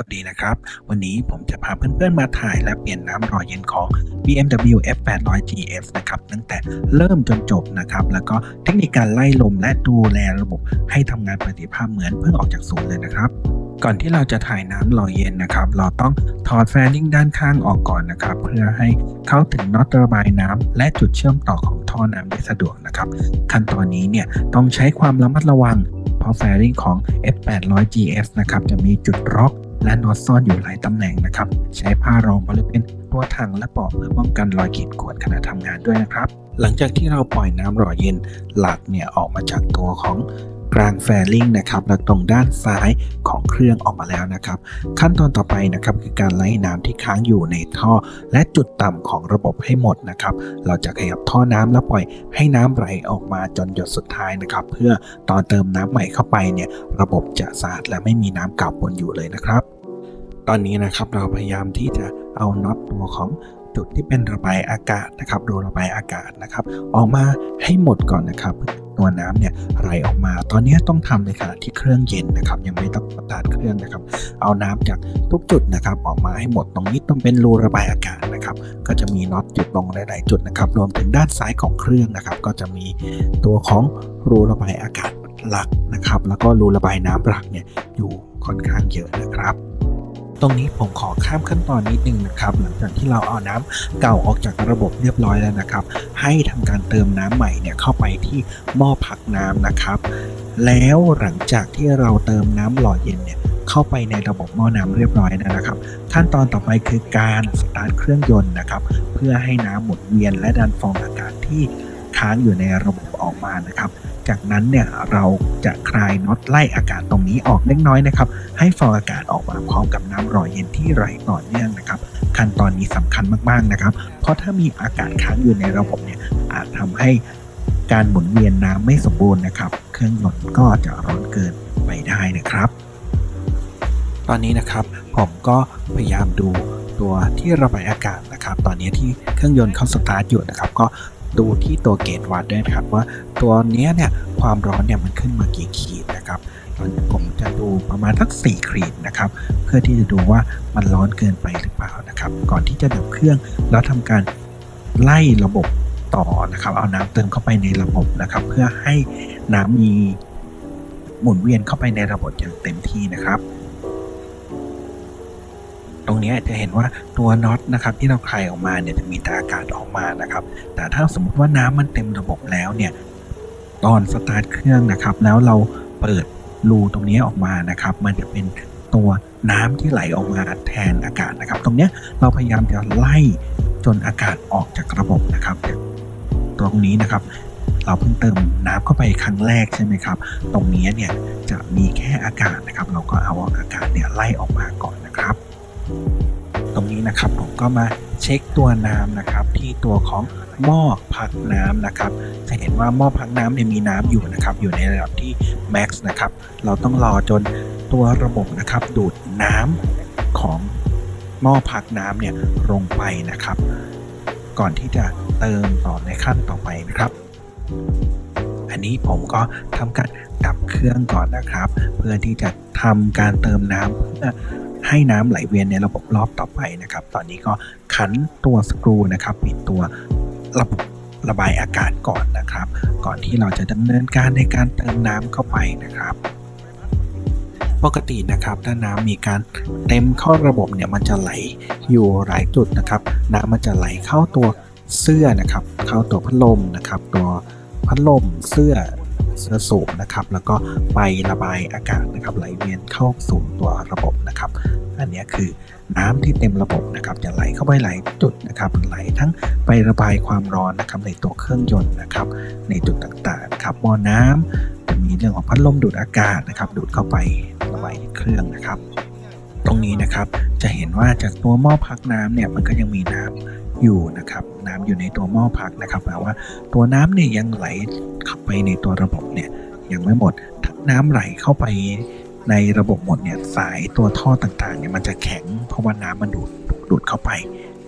วัสดีนะครับ วันนี้ผมจะพาเพื่อนๆมาถ่ายและเปลี่ยนน้ำหล่อเย็นของ BMW F800 GS นะครับตั้งแต่เริ่มจนจบนะครับ แล้วก็เทคนิคการไล่ลมและดูแลระบบให้ทำงานประสิทธิภาพเหมือนเพิ่งออกจากศูนย์เลยนะครับก่อนที่เราจะถ่ายน้ำหล่อเย็นนะครับ เราต้องถอดแฟริ่งด้านข้างออกก่อนนะครับ เพื่อให้เข้าถึงน็อตระบายน้ำและจุดเชื่อมต่อของท่อน้ำได้สะดวกนะครับ ขั้นตอนนี้เนี่ยต้องใช้ความระมัดระวัง เพราะแฟริ่งของ F800 GS นะครับจะมีจุดล็อก และน็อตซ่อนอยู่หลายตำแหน่งนะครับ ใช้ผ้ารองบริเวณตัวถังและปอกเพื่อป้องกันรอยขีดข่วนขณะทำงานด้วยนะครับ หลังจากที่เราปล่อยน้ำหล่อเย็นหลักเนี่ยออกมาจากตัวของ ลางแฟริ่งนะครับและตรงด้านซ้ายของเครื่องออกมาแล้วนะครับ ขั้นตอนต่อไปนะครับคือการไล่น้ำที่ค้างอยู่ในท่อ และจุดต่ำของระบบให้หมดนะครับ เราจะขยับท่อน้ำแล้วปล่อยให้น้ำไหลออกมาจนหยดสุดท้ายนะครับ เพื่อตอนเติมน้ำใหม่เข้าไปเนี่ยระบบจะสะอาดและไม่มีน้ำเก่าปนอยู่เลยนะครับ ตอนนี้นะครับเราพยายามที่จะเอาน็อตตัวของ จุดที่เป็นระบายอากาศนะครับรูระบายอากาศนะครับ ออกมาให้หมดก่อนนะครับตัวน้ำเนี่ยไหลออกมา ตอนนี้ต้องทำในขณะที่เครื่องเย็นนะครับ ยังไม่ต้องตาร์ทเครื่องนะครับ เอาน้ำจากทุกจุดนะครับ ออกมาให้หมดตรงนี้ต้องเป็นรูระบายอากาศนะครับ ก็จะมีน็อตจุดลงหลายๆจุดนะครับ รวมถึงด้านซ้ายของเครื่องนะครับ ก็จะมีตัวของรูระบายอากาศหลักนะครับ แล้วก็รูระบายน้ำหลักเนี่ยอยู่ค่อนข้างเยอะนะครับ ตรงนี้ผมขอข้ามขั้นตอนนิดนึงนะครับ หลังจากที่เราเอาน้ำเก่าออกจากระบบเรียบร้อยแล้วนะครับ ให้ทำการเติมน้ำใหม่เนี่ยเข้าไปที่หม้อพักน้ำนะครับ แล้วหลังจากที่เราเติมน้ำหล่อเย็นเนี่ยเข้าไปในระบบหม้อน้ำเรียบร้อยแล้วนะครับ ขั้นตอนต่อไปคือการสตาร์ทเครื่องยนต์นะครับ เพื่อให้น้ำหมุนเวียนและดันฟองอากาศที่ ค้างอยู่ในระบบออกมานะครับ จากนั้นเนี่ยเราจะคลายน็อตไล่อากาศตรงนี้ออกเล็กน้อยนะครับ ให้ฟองอากาศออกมาพร้อมกับน้ำหล่อเย็นที่ไหลต่อเนื่องนะครับ ขั้นตอนนี้สำคัญมากๆนะครับ เพราะถ้ามีอากาศค้างอยู่ในระบบเนี่ยอาจทำให้การหมุนเวียนน้ำไม่สมบูรณ์นะครับ เครื่องยนต์ก็จะร้อนเกินไปได้นะครับ ตอนนี้นะครับผมก็พยายามดูตัวที่ระบายอากาศนะครับ ตอนนี้ที่เครื่องยนต์เขาสตาร์ทอยู่นะครับ ก็ ดูที่ตัวเกจวัดด้วยครับว่าตัวเนี้ยเนี่ยความร้อนเนี่ยมันขึ้นมากี่ขีดนะครับตอนผมจะดูประมาณสัก4ขีดนะครับ เพื่อที่จะดูว่ามันร้อนเกินไปหรือเปล่านะครับ ก่อนที่จะดับเครื่องแล้วทำการไล่ระบบต่อนะครับ เอาน้ำเติมเข้าไปในระบบนะครับ เพื่อให้น้ำมีหมุนเวียนเข้าไปในระบบอย่างเต็มที่นะครับ รงนี้จะเห็นว่าตัวน็อตนะครับที่เราคลายออกมาเนี่ยจะมีแต่อากาศออกมานะครับ แต่ถ้าสมมติว่าน้ำมันเต็มระบบแล้วเนี่ยตอนสตาร์ทเครื่องนะครับ แล้วเราเปิดรูตรงนี้ออกมานะครับ มันจะเป็นตัวน้ำที่ไหลออกมาแทนอากาศนะครับ ตรงนี้เราพยายามจะไล่จนอากาศออกจากระบบนะครับ ตรงนี้นะครับ เราเพิ่งเติมน้ำเข้าไปครั้งแรกใช่ไหมครับ ตรงนี้เนี่ยจะมีแค่อากาศนะครับ เราก็เอาอากาศเนี่ยไล่ออกมาก่อนนะครับ ตรงนี้นะครับผมก็มาเช็คตัวน้ำนะครับ ที่ตัวของหม้อพักน้ำนะครับ จะเห็นว่าหม้อพักน้ำเนี่ยมีน้ำอยู่นะครับ อยู่ในระดับที่ max นะครับ เราต้องรอจนตัวระบบนะครับดูดน้ำของหม้อพักน้ำเนี่ยลงไปนะครับ ก่อนที่จะเติมต่อในขั้นต่อไปนะครับ อันนี้ผมก็ทำการดับเครื่องก่อนนะครับ เพื่อที่จะทำการเติมน้ำเพื่อ ให้น้ำไหลเวียนในระบบรอบต่อไปนะครับ ตอนนี้ก็ขันตัวสกรูนะครับปิดตัวระบบระบายอากาศก่อนนะครับ ก่อนที่เราจะดำเนินการในการเติมน้ำเข้าไปนะครับปกตินะครับถ้าน้ำมีการเต็มเข้าระบบเนี่ยมันจะไหลอยู่หลายจุดนะครับ น้ำมันจะไหลเข้าตัวเสื้อนะครับ เข้าตัวพัดลมนะครับ ตัวพัดลมเสื้อ เสื้อสูบนะครับ แล้วก็ไประบายอากาศนะครับไหลเวียนเข้าสู่ตัวระบบนะครับ อันนี้คือน้ำที่เต็มระบบนะครับจะไหลเข้าไปหลายจุดนะครับไหลทั้งไประบายความร้อนนะครับในตัวเครื่องยนต์นะครับ ในจุดต่างๆครับหม้อน้ำจะมีเรื่องของพัดลมดูดอากาศนะครับ ดูดเข้าไประบายเครื่องนะครับ ตรงนี้นะครับจะเห็นว่าจากตัวหม้อพักน้ำเนี่ยมันก็ยังมีน้ำ อยู่นะครับน้ำอยู่ในตัวหม้อพักนะครับแปลว่าตัวน้ำเนี่ยยังไหลเข้าไปในตัวระบบเนี่ยยังไม่หมดถ้าน้ำไหลเข้าไปในระบบหมดเนี่ยสายตัวท่อต่างๆเนี่ยมันจะแข็งเพราะว่าน้ำมันดูดดูดเข้าไป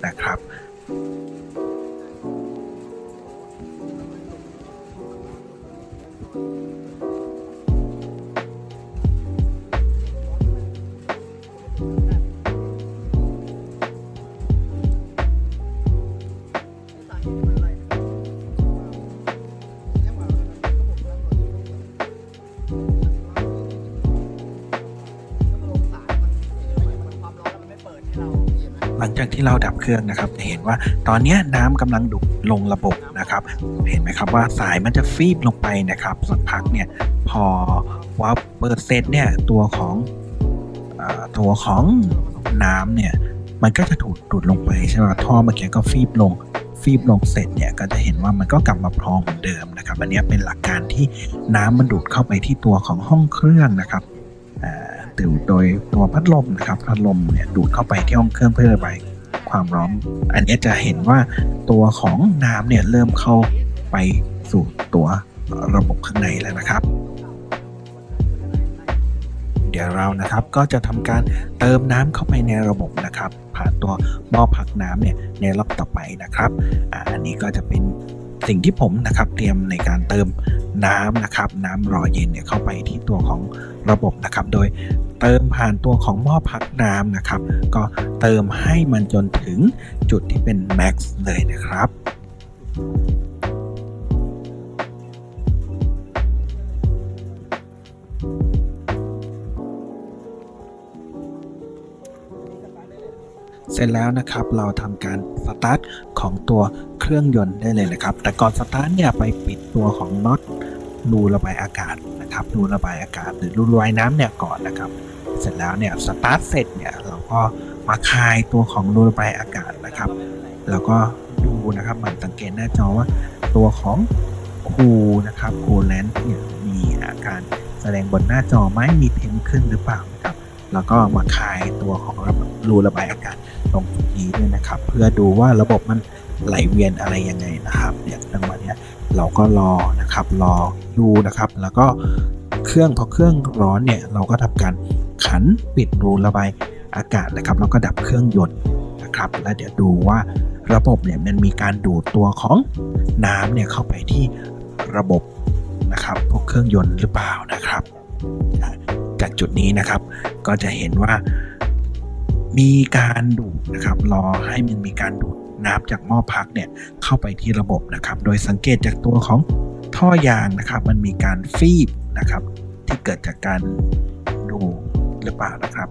นะครับ ที่เราดับเครื่องนะครับจะเห็นว่าตอนนี้น้ำกำลังดูดลงระบบนะครับ เห็นไหมครับว่าสายมันจะฟีบลงไปนะครับสักพักเนี่ยพอว่าเปิดเซตเนี่ยตัวของอตัวของน้ำเนี่ยมันก็จะถูกดูดลงไปใช่ไหมท่อเมื่อกี้ก็ฟีบลงฟีบลงเสร็จเนี่ยก็จะเห็นว่ามันก็กลับมาพรองเหมือนเดิมนะครับอันนี้เป็นหลักการที่น้ำมันดูดเข้าไปที่ตัวของห้องเครื่องนะครับอ่าดูดโดยตัวพัดลมนะครับพัดลมเนี่ยดูดเข้าไปที่ห้องเครื่องเพื่อระบาย ความร้อน อันนี้จะเห็นว่าตัวของน้ำเนี่ยเริ่มเข้าไปสู่ตัวระบบข้างในแล้วนะครับ เดี๋ยวเรานะครับก็จะทำการเติมน้ำเข้าไปในระบบนะครับ ผ่านตัวหม้อพักน้ำเนี่ยในรอบต่อไปนะครับอันนี้ก็จะเป็นสิ่งที่ผมนะครับเตรียมในการเติมน้ำนะครับ น้ำรอเย็นเนี่ยเข้าไปที่ตัวของระบบนะครับ โดย เติมผ่านตัวของหม้อพักน้ำนะครับ ก็เติมให้มันจนถึงจุดที่เป็นแม็กซ์เลยนะครับเสร็จแล้วนะครับเราทำการสตาร์ทของตัวเครื่องยนต์ได้เลยนะครับ แต่ก่อนสตาร์ทเนี่ยไปปิดตัวของน็อตรูระบายอากาศนะครับรูระบายอากาศหรือรูระบายน้ำเนี่ยก่อนนะครับ เสร็จแล้วเนี่ยสตาร์ทเสร็จเนี่ยเราก็มาคลายตัวของรูระบายอากาศนะครับ แล้วก็ดูนะครับมันสังเกตหน้าจอว่าตัวของคูนะครับคูลแลนต์เนี่ยมีอาการแสดงบนหน้าจอไหมมีเทมขึ้นหรือเปล่านะครับ แล้วก็มาคลายตัวของรูระบายอากาศตรงจุดนี้ด้วยนะครับ เพื่อดูว่าระบบมันไหลเวียนอะไรยังไงนะครับเนี่ยจังหวะนี้เราก็รอนะครับรอดูนะครับ แล้วก็เครื่องพอเครื่องร้อนเนี่ยเราก็ทำการ ขันปิดรูระบายอากาศนะครับแล้วก็ดับเครื่องยนต์นะครับ แล้วเดี๋ยวดูว่าระบบเนี่ยมันมีการดูดตัวของน้ำเนี่ยเข้าไปที่ระบบนะครับพวกเครื่องยนต์หรือเปล่านะครับ จากจุดนี้นะครับก็จะเห็นว่ามีการดูดนะครับรอให้มันมีการดูดน้ำจากหม้อพักเนี่ยเข้าไปที่ระบบนะครับ โดยสังเกตจากตัวของท่อยางนะครับ มันมีการฟีบนะครับ ที่เกิดจากการ หรือเปล่านะครับ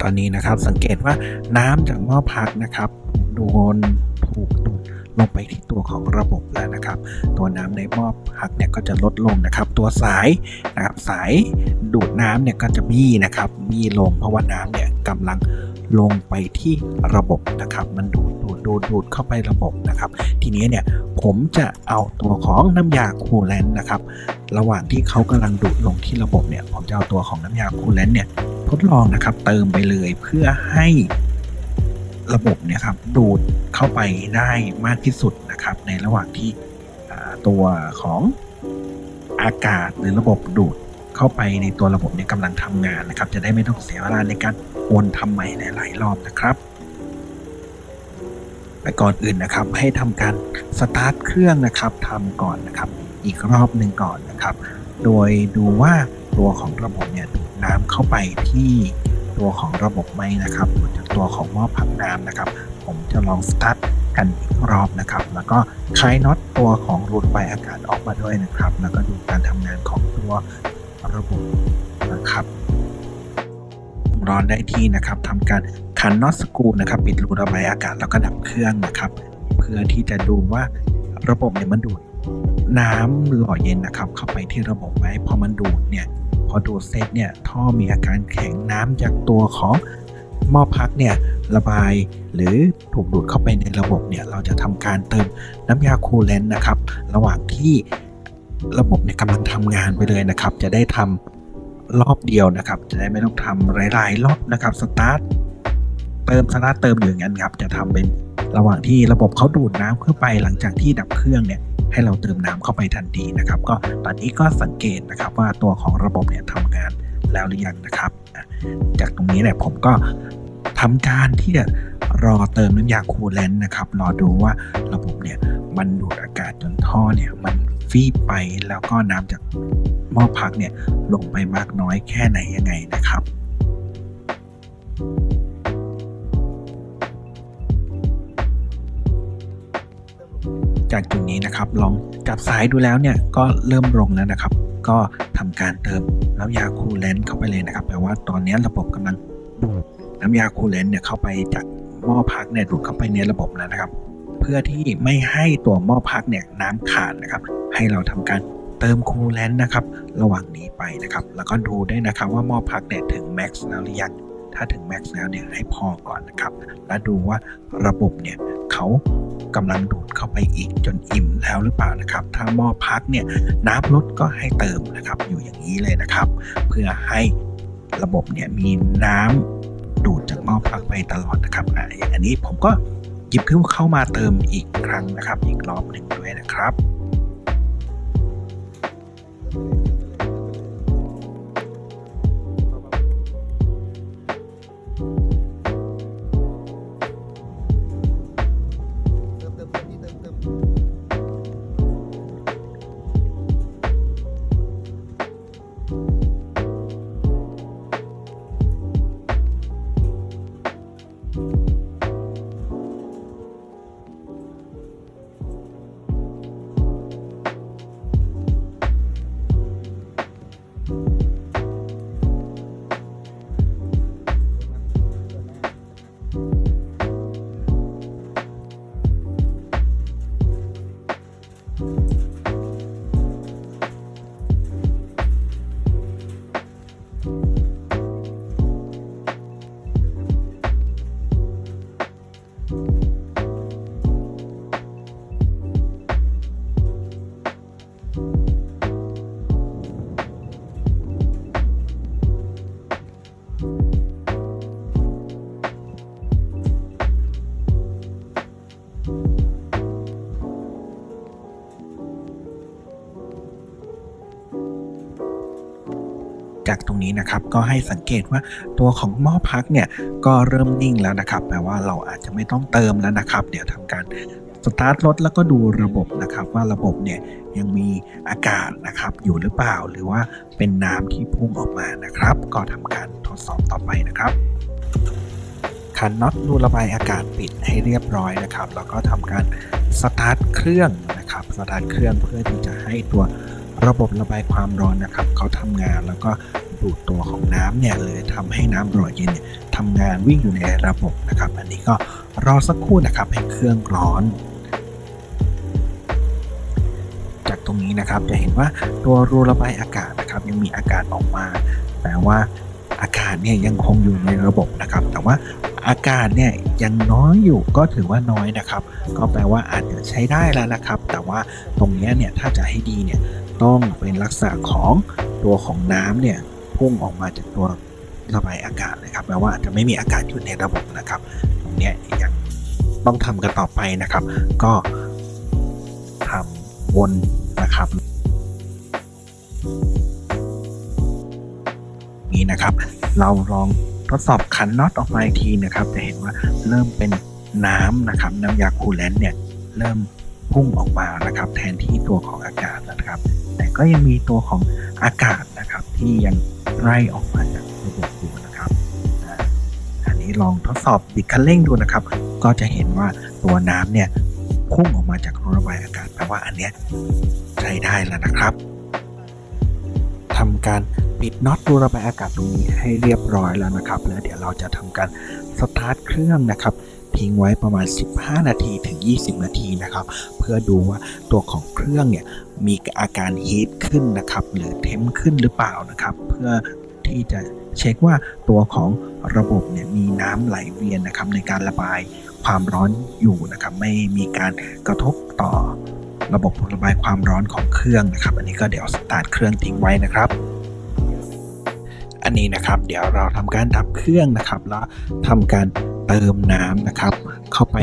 ตอนนี้นะครับสังเกตว่าน้ำจากหม้อพักนะครับโดนถูกดูดลงไปที่ตัวของระบบแล้วนะครับ ตัวน้ำในหม้อพักเนี่ยก็จะลดลงนะครับ ตัวสายนะครับสายดูดน้ำเนี่ยก็จะบี้นะครับบี้ลงเพราะว่าน้ำเนี่ยกำลัง ลงไปที่ระบบนะครับ มันดูดดูดดูดดูดเข้าไประบบนะครับ ทีนี้เนี่ยผมจะเอาตัวของน้ำยาคูลแลนต์นะครับ ระหว่างที่เขากำลังดูดลงที่ระบบเนี่ย ผมจะเอาตัวของน้ำยาคูลแลนต์เนี่ยทดลองนะครับเติมไปเลยเพื่อให้ระบบเนี่ยครับดูดเข้าไปได้มากที่สุดนะครับ ในระหว่างที่ตัวของอากาศหรือระบบดูดเข้าไปในตัวระบบเนี่ยกำลังทำงานนะครับ จะได้ไม่ต้องเสียเวลาในการ วนทำใหม่หลายๆรอบนะครับแต่ก่อนอื่นนะครับให้ทำการสตาร์ทเครื่องนะครับทำก่อนนะครับ อีกรอบหนึ่งก่อนนะครับ โดยดูว่าตัวของระบบเนี่ยดูดน้ำเข้าไปที่ตัวของระบบไหมนะครับจากตัวของหม้อพักน้ำนะครับ ผมจะลองสตาร์ทกันอีกรอบนะครับ แล้วก็คลายน็อตตัวของรูดไฟอากาศออกมาด้วยนะครับ แล้วก็ดูการทำงานของตัวระบบนะครับ ร้อนได้ที่นะครับทำการขันน็อตสกูนะครับปิดรูระบายอากาศแล้วก็ดับเครื่องนะครับ เพื่อที่จะดูว่าระบบเนี่ยมันดูดน้ำหล่อเย็นนะครับ เข้าไปที่ระบบไหมพอมันดูดเนี่ยพอดูดเสร็จเนี่ยท่อมีอาการแข็งน้ำจากตัวของหม้อพักเนี่ยระบายหรือถูกดูดเข้าไปในระบบเนี่ยเราจะทำการเติมน้ำยาคูลแลนต์นะครับ ระหว่างที่ระบบเนี่ยกำลังทำงานไปเลยนะครับ จะได้ทำ รอบเดียวนะครับ จะได้ไม่ต้องทำหลาย ๆ รอบนะครับสตาร์ทเติมสตาร์ทเติมอยู่อย่างนั้นครับ จะทำเป็นระหว่างที่ระบบเขาดูดน้ำเข้าไปหลังจากที่ดับเครื่องเนี่ยให้เราเติมน้ำเข้าไปทันทีนะครับ ก็ตอนนี้ก็สังเกตนะครับว่าตัวของระบบเนี่ยทำงานแล้วหรือยังนะครับ จากตรงนี้เนี่ยผมก็ทำการที่จะรอเติมน้ำยาคูลแลนต์นะครับ รอดูว่าระบบเนี่ยมันดูดอากาศจนท่อเนี่ยมันฟีบไปแล้วก็น้ำจาก หม้อพักเนี่ยลงไปมากน้อยแค่ไหนยังไงนะครับจากจุดนี้นะครับลองจับสายดูแล้วเนี่ยก็เริ่มลงแล้วนะครับ ก็ทำการเติมน้ำยาคูลแลนต์เข้าไปเลยนะครับแปลว่าตอนนี้ระบบกำลังดูดน้ำยาคูลเลนต์เนี่ยเข้าไปจากหม้อพักเนี่ยดูดเข้าไปในระบบแล้วนะครับ เพื่อที่ไม่ให้ตัวหม้อพักเนี่ยน้ำขาดนะครับ ให้เราทำการ เติมคูลแลนต์นะครับ ระหว่างนี้ไปนะครับ แล้วก็ดูได้วยนะครับว่าหม้อพักเนี่ยถึงแม็กซ์แล้วหรือยังถ้าถึงแม็กซ์แล้วเนี่ยให้พอก่อนนะครับ แล้วดูว่าระบบเนี่ยเขากำลังดูดเข้าไปอีกจนอิ่มแล้วหรือเปล่านะครับ ถ้าหม้อพักเนี่ยน้ำลดก็ให้เติมนะครับ อยู่อย่างนี้เลยนะครับ เพื่อให้ระบบเนี่ยมีน้ำดูดจากหม้อพักไปตลอดนะครับอะอย่างอันนี้ผมก็หยิบขึ้นเข้ามาเติมอีกครั้งนะครับ อีกรอบหนึ่งด้วยนะครับ เนี้นะครับก็ให้สังเกตว่าตัวของหม้อพักเนี่ยก็เริ่มนิ่งแล้วนะครับแปลว่าเราอาจจะไม่ต้องเติมแล้วนะครับ เดี๋ยวทำการสตาร์ทรถแล้วก็ดูระบบนะครับ ว่าระบบเนี่ยยังมีอากาศนะครับอยู่หรือเปล่า หรือว่าเป็นน้ำที่พุ่งออกมานะครับ ก็ทำการทดสอบต่อไปนะครับคันน็อตรูระบายอากาศปิดให้เรียบร้อยนะครับ แล้วก็ทำการสตาร์ทเครื่องนะครับสตาร์ทเครื่องเพื่อที่จะให้ตัวระบบระบายความร้อนนะครับเขาทำงานแล้วก็ ดูดตัวของน้ำเนี่ยเลยทำให้น้ำหล่อเย็นเนี่ยทำงานวิ่งอยู่ในระบบนะครับ อันนี้ก็รอสักครู่นะครับให้เครื่องร้อน จากตรงนี้นะครับจะเห็นว่าตัวรูระบายอากาศนะครับยังมีอากาศออกมาแปลว่าอากาศเนี่ยยังคงอยู่ในระบบนะครับ แต่ว่าอากาศเนี่ยยังน้อยอยู่ก็ถือว่าน้อยนะครับ ก็แปลว่าอาจจะใช้ได้แล้วนะครับ แต่ว่าตรงนี้เนี่ยถ้าจะให้ดีเนี่ยต้องเป็นลักษณะของตัวของน้ำเนี่ย พุ่งออกมาจากตัวระบายอากาศนะครับแปลว่าจะไม่มีอากาศอยู่ในระบบนะครับตรงนี้ยยังต้องทำกันต่อไปนะครับ ก็ทำวนนะครับนี้นะครับ เราลองทดสอบขันน็อตออกมาอีกทีนะครับ จะเห็นว่าเริ่มเป็นน้ำนะครับ น้ำยาคูลแลนต์เนี่ยเริ่มพุ่งออกมานะครับ แทนที่ตัวของอากาศนะครับ แต่ก็ยังมีตัวของอากาศนะครับที่ยัง ไล่ออกมาจากระบบอยู่นะครับอ่าอันนี้ลองทดสอบบิดคันเร่งดูนะครับ ก็จะเห็นว่าตัวน้ำเนี่ยพุ่งออกมาจากรูระบายอากาศแปลว่าอันเนี้ยใช้ได้แล้วนะครับทำการปิดน็อตรูระบายอากาศตรงนี้ให้เรียบร้อยแล้วนะครับ แล้วเดี๋ยวเราจะทำการสตาร์ทเครื่องนะครับ ทิ้งไว้ประมาณ 15 นาทีถึง 20 นาทีนะครับ เพื่อดูว่าตัวของเครื่องเนี่ยมีอาการฮีทขึ้นนะครับ หรือเทมขึ้นหรือเปล่านะครับ เพื่อที่จะเช็คว่าตัวของระบบเนี่ยมีน้ำไหลเวียนนะครับ ในการระบายความร้อนอยู่นะครับ ไม่มีการกระทบต่อระบบระบายความร้อนของเครื่องนะครับ อันนี้ก็เดี๋ยวสตาร์ทเครื่องทิ้งไว้นะครับ นนี้นะครับ เดี๋ยวเราทำการดับเครื่องนะครับ แล้วทำการเติมน้ำนะครับ เข้าไป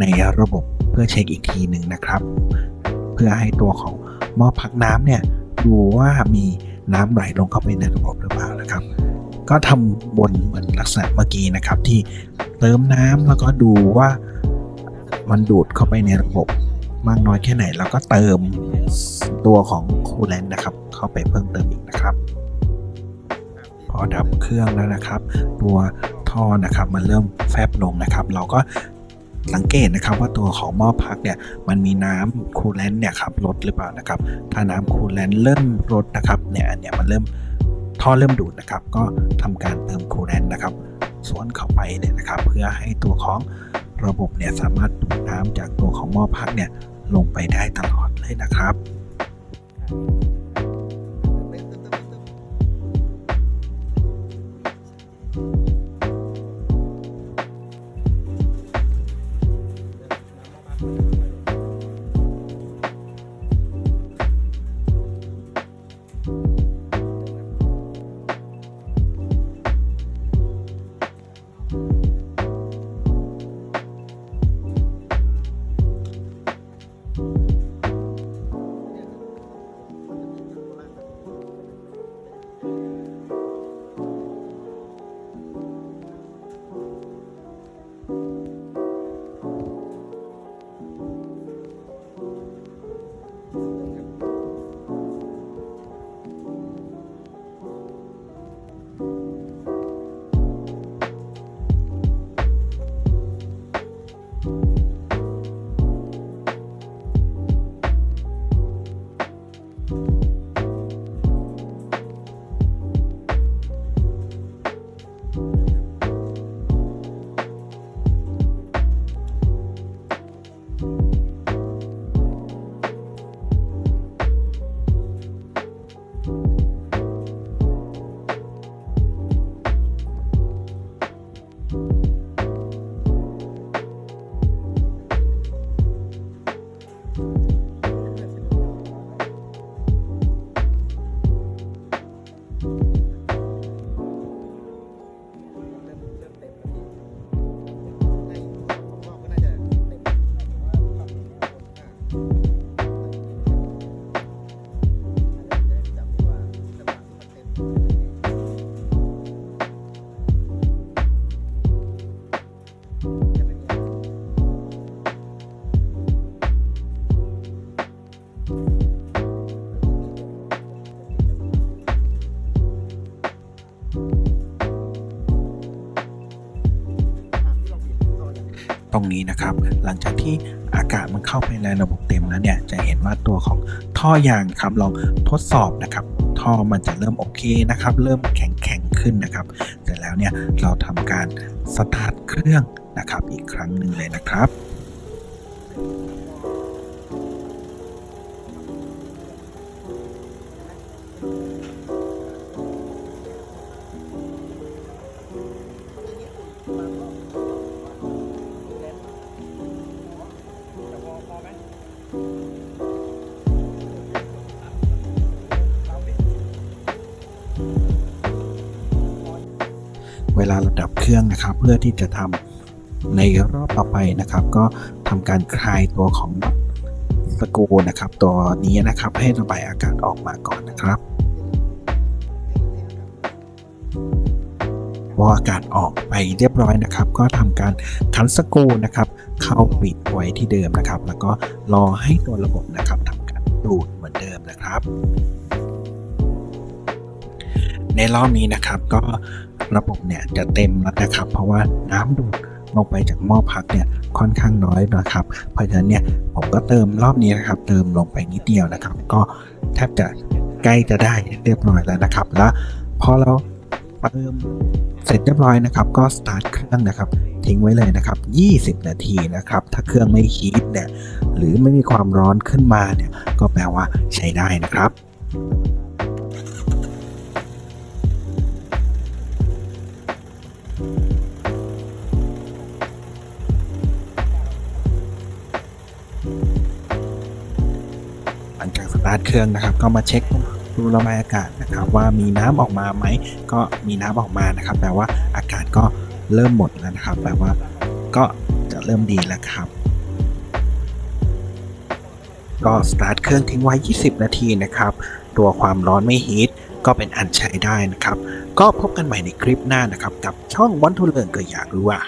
ในระบบเพื่อเช็คอีกทีหนึ่งนะครับ เพื่อให้ตัวของหม้อพักน้ำเนี่ยดูว่ามีน้ำไหลลงเข้าไปในระบบหรือเปล่านะครับ ก็ทำบนเหมือนลักษณะเมื่อกี้นะครับ ที่เติมน้ำแล้วก็ดูว่ามันดูดเข้าไปในระบบมากน้อยแค่ไหน แล้วก็เติมตัวของคูลแลนต์นะครับ เข้าไปเพิ่มเติมอีกนะครับ อดับเครื่องแล้วนะครับ ตัวท่อนะครับมันเริ่มแฟบลงนะครับ เราก็สังเกตนะครับว่าตัวของหม้อพักเนี่ยมันมีน้ำคูลแลนต์เนี่ยครับลดหรือเปล่านะครับ ถ้าน้ำคูลแลนต์เริ่มลดนะครับเนี่ยอันเนี้ยมันเริ่มท่อเริ่มดูดนะครับ ก็ทำการเติมคูลแลนต์นะครับสวนเข้าไปเนี่ยนะครับ เพื่อให้ตัวของระบบเนี่ยสามารถดูดน้ำจากตัวของหม้อพักเนี่ยลงไปได้ตลอดเลยนะครับ ตรงนี้นะครับ หลังจากที่อากาศมันเข้าไปในระบบเต็มแล้วเนี่ยจะเห็นว่าตัวของท่อยางครับลองทดสอบนะครับท่อมันจะเริ่มโอเคนะครับ เริ่มแข็งแข็งขึ้นนะครับเสร็จแล้วเนี่ยเราทำการสตาร์ทเครื่องนะครับอีกครั้งหนึ่งเลยนะครับ เครื่องนะครับ เพื่อที่จะทำในรอบต่อไปนะครับ ก็ทำการคลายตัวของสกูนะครับ ตัวนี้นะครับให้ระบายอากาศออกมาก่อนนะครับพออากาศออกไปเรียบร้อยนะครับ ก็ทำการขันสกูนะครับ เข้าปิดไว้ที่เดิมนะครับ แล้วก็รอให้ตัวระบบนะครับทำการดูดเหมือนเดิมนะครับ ในรอบนี้นะครับก็ ระบบเนี่ยจะเต็มแล้วนะครับ เพราะว่าน้ำดูดลงไปจากหม้อพักเนี่ยค่อนข้างน้อยนะครับ เพราะฉะนั้นเนี่ยผมก็เติมรอบนี้นะครับ เติมลงไปนิดเดียวนะครับ ก็แทบจะใกล้จะได้เรียบร้อยแล้วนะครับ แล้วพอเราเติมเสร็จเรียบร้อยนะครับ ก็สตาร์ทเครื่องนะครับ ทิ้งไว้เลยนะครับ 20 นาทีนะครับ ถ้าเครื่องไม่ฮีทเนี่ยหรือไม่มีความร้อนขึ้นมาเนี่ยก็แปลว่าใช้ได้นะครับ ลากสตาร์ทเครื่องนะครับ ก็มาเช็คดูระบายอากาศนะครับว่ามีน้ำออกมาไหมก็มีน้ำออกมานะครับแปลว่าอากาศก็เริ่มหมดแล้วนะครับแปลว่าก็จะเริ่มดีแล้วครับ ก็สตาร์ทเครื่องทิ้งไว้ 20 นาทีนะครับ ตัวความร้อนไม่ฮีทก็เป็นอันใช้ได้นะครับ ก็พบกันใหม่ในคลิปหน้านะครับ กับช่องวันทุเริงก็อยากรู้ว่า